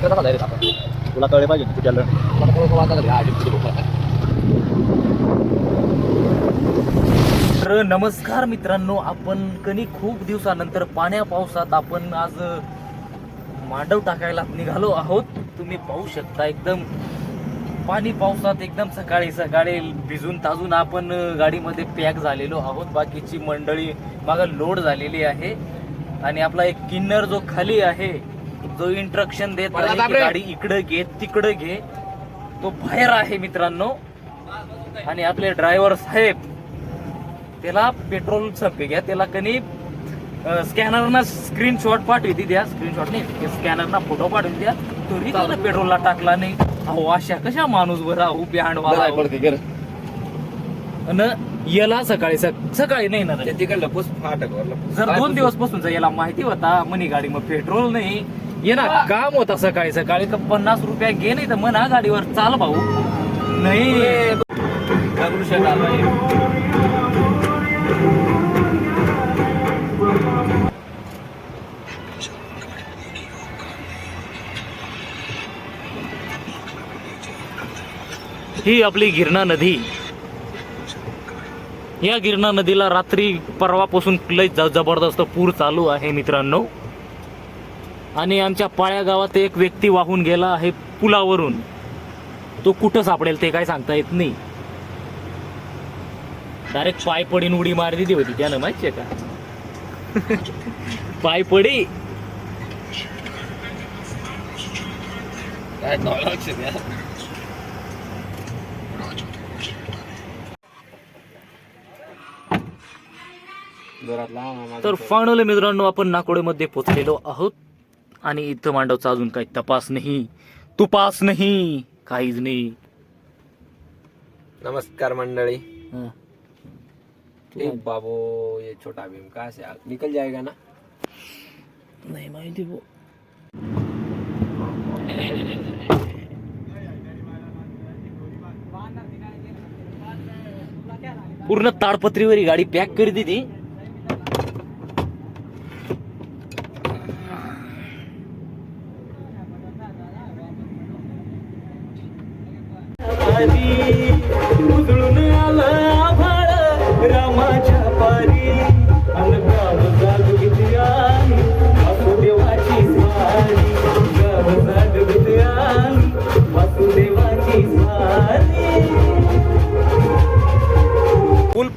Kita tahu dari apa? Pulau Kalimantan itu jalan. Kalau Pulau Kalimantan ada di Aji itu bukan. तर नमस्कार मित्रांनो आपण कनी खूप दिवसानंतर पाण्या पावसात आपण आज मांडव टाकायला निघालो आहोत. तुम्ही पाहू शकता एकदम पाणी पावसात एकदम सकाळी सकाळी भिजून ताजून आपण गाडीमध्ये पॅक झालेलो आहोत. बाकीची मंडळी माग लोड झालेली आहे. आणि आपला एक किन्नर जो खाली आहे जो इंस्ट्रक्शन देत गाडी इकडे घे तिकडे घे तो बाहेर आहे मित्रांनो. आणि आपले ड्रायव्हर साहेब त्याला पेट्रोल संपे. घ्या. त्याला कनी स्कॅनरना स्क्रीनशॉट पाठवती द्या. स्क्रीनशॉट नाही स्कॅनरना फोटो पाठवून द्या. तरी त्याला पेट्रोलला टाकला नाही. अहो अशा कशा माणूस बरा उभी हांडवाला अन याला सकाळी सक- सकाळी नाही ना. तिकडलं जर दोन दिवसपासून याला माहिती होता मनी गाडी मग पेट्रोल नाही. ये ना काम होता सकाळी सकाळी तर पन्नास रुपया घे नाही तर म्हणा गाडीवर चाल भाऊ. नाही. ही आपली गिरणा नदी. या गिरणा नदीला रात्री परवापासून लय जबरदस्त पूर चालू आहे मित्रांनो. आणि आमच्या पाळ्या गावात एक व्यक्ती वाहून गेला आहे पुलावरून. तो कुठं सापडेल ते काय सांगता येत नाही. डायरेक्ट पाय पडीन उडी मार दिली होती त्यानं माहितीये का? पाय पडी. काय नाव लक्ष द्या जोरात लावा तर फायनली मित्रांनो आपण नाकोडेमध्ये पोचलेलो आहोत. आणि इथं मांडवचा अजून काही तपास नाही. तुपास नाही. काहीच नाही. नमस्कार मंडळी. हं. ए बाबू ये छोटा भीम कहाँ से आ- निकल जाएगा ना? नाही माहिती भाऊ. पूर्ण ताडपत्रीवर ही गाडी पॅक करी दिली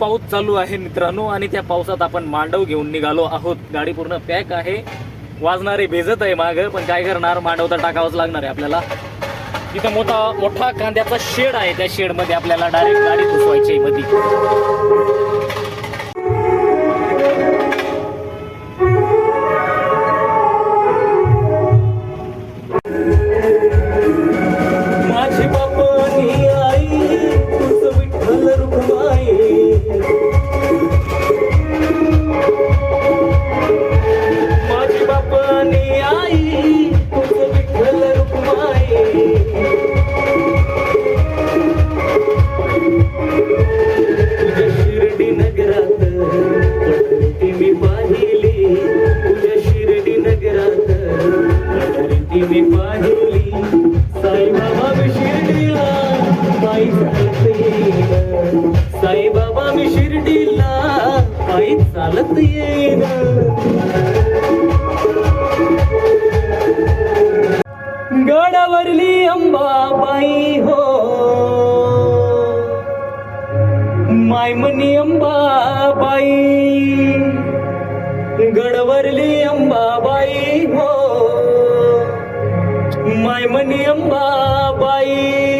पाऊस चालू आहे मित्रांनो आणि त्या पावसात आपण मांडव घेऊन निघालो आहोत. गाडी पूर्ण पॅक आहे. वाजणारे भेजत आहे माग पण काय करणार? मांडव तर टाकावंच लागणार आहे आपल्याला. तिथं मोठा मोठा कांद्याचा शेड आहे. त्या शेडमध्ये आपल्याला डायरेक्ट गाडी घुसवायची आहे मध्ये अंबाबाई हो. मायमनी अंबाबाई गडवरली अंबाबाई हो. मायमनी अंबाबाई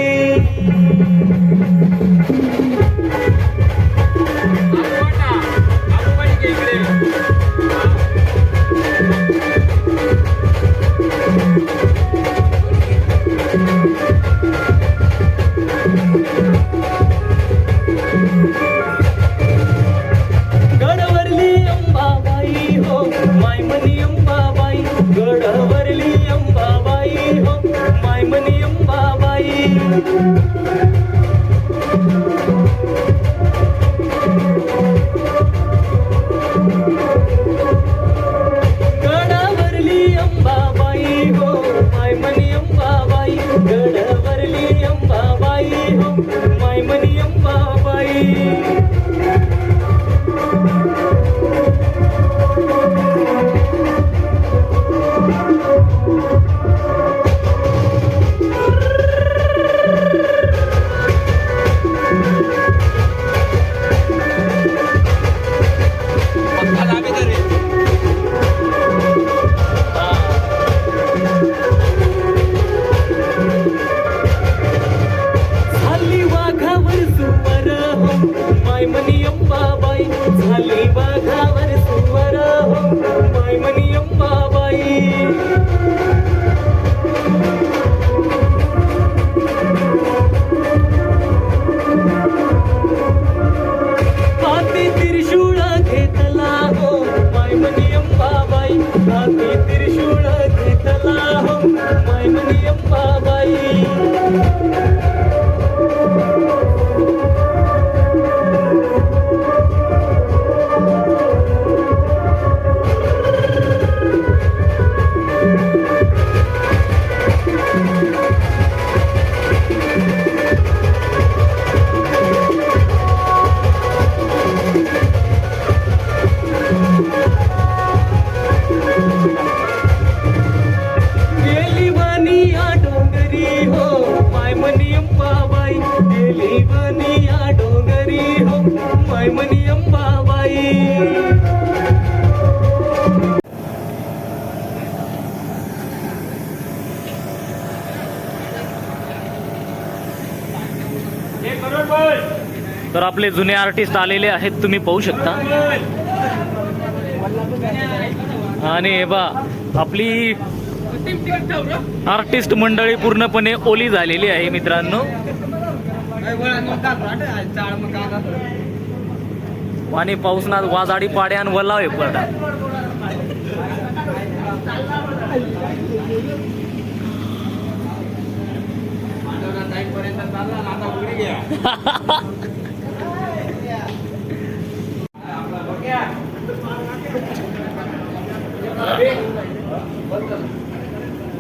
अंबाबाई मायमनी अंबाबाई तर आपले जुने आर्टिस्ट आलेले आहेत तुम्ही पाहू शकता. आणि हे बा आपली आर्टिस्ट मंडळी पूर्णपणे ओली झालेली आहे मित्रांनो. आणि पाऊसनात वाजाडी पाड्यान वलावे पडा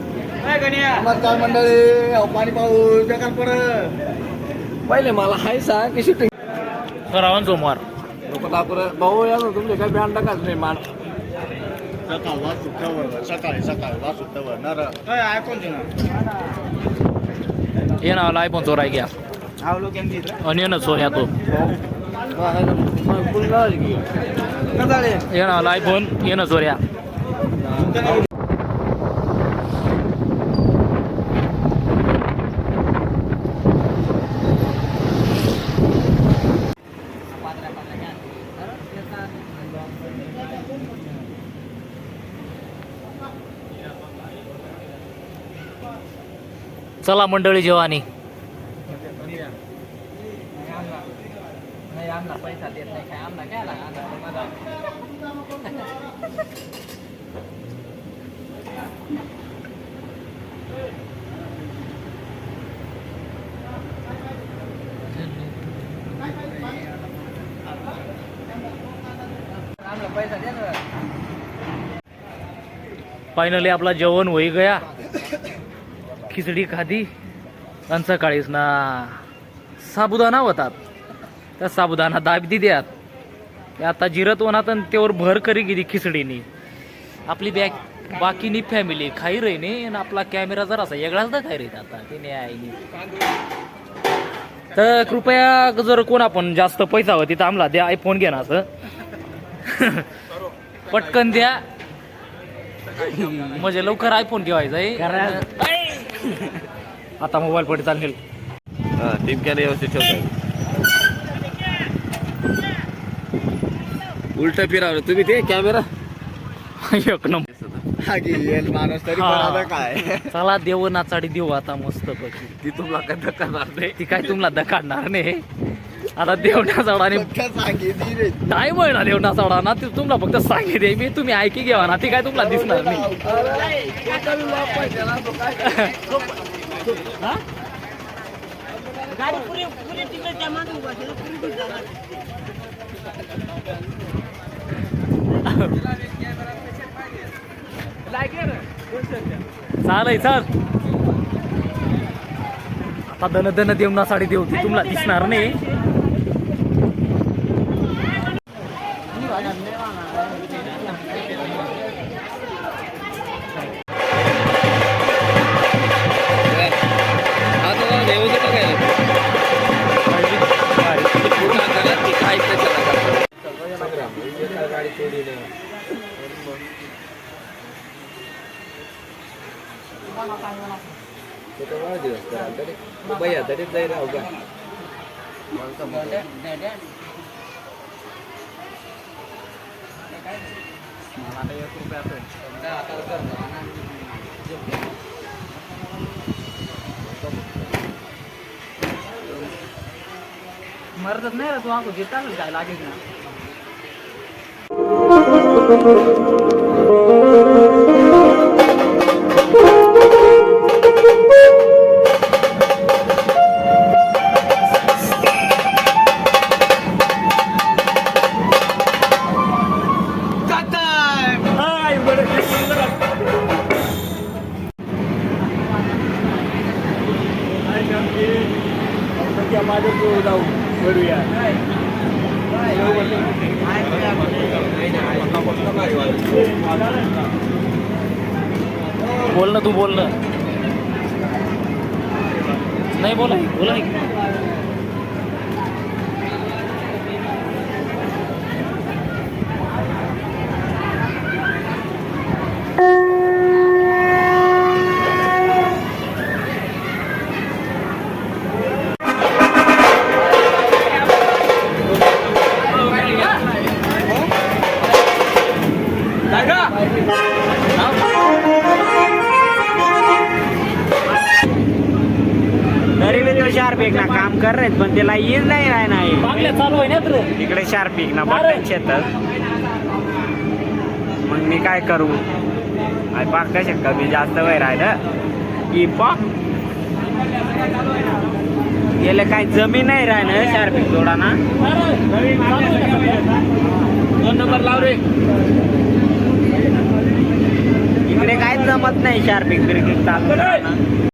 नमस्कार मंडळी अहो, पाणी पाऊस बेकार परत पहिले मला हाय सांग की शूटिंग रावण सोमवार भाऊ या ना तुमचे काय बँड टाकाच नाही मान. सकाळ वाज सुट्ट्यावर सकाळी सकाळी वाज सुट्ट्यावर. नर ऐकून ना ये ना आयफोन चोराय घ्या. आवलो केमती आणि ना चोऱ्या तो. ये ना आयफोन ये ना चोऱ्या चला मंडळी जेवानी. फायनली आपला जेवण होई गया. खिचडी खाधी आणि सकाळीच ना साबुदाणा होतात त्या साबुदाणा दाबी द्यात ते आता जिरत होणार आणि त्यावर भर करी गेली खिचडीनी. आपली बॅग बाकीनी फॅमिली खाई रही ने आणि आपला कॅमेरा जरासा वेगळाच ना खाई रही आता. ते नाही आहे तर कृपया जर कोण आपण जास्त पैसा होती तर आम्हाला द्या आयफोन घ्या ना असं. पटकन द्या. म्हणजे लवकर आयफोन ठेवायचा आहे. आता मोबाईल पडे चालेल टिमक्याने व्यवस्थित ठेवतो उलट फिरावलं. तुम्ही ते कॅमेरा एक नंबर. माणूस तरी काय? चला देव नाचाडी देऊ आता मस्त पैकी ती तुम्हाला काय धक्का मारते. ती काय तुम्हाला दकाडणार नाही. आता फक्त सांगितली रे. नाही म्हणा देवणा चढा ना ते तुम्हाला फक्त सांगितले मी तुम्ही ऐकी घ्यावा ना ती काय तुम्हाला दिसणार नाही? चालय चाल. आता दन दन देवना साडी देवती तुम्हाला दिसणार नाही. गाडी चोरी भैया तरी जाईल राहू का मरतच नाही तू आको घेता काय लागेल ना. त्या माझ्या जवळ जाऊन घडूया. बोल ना तू बोल ना. नाही बोला बोला इकडे शार्पिक ना बटन शेतात मग मी काय करू? आई पाक कसे कमी जास्त वय राहिलं की पाक. गेले काय जमीन नाही राहिलं शार्पिक जोडाना. दोन नंबर लाव रे. इकडे काय जमत नाही शार्पिक बिर्पिक चालू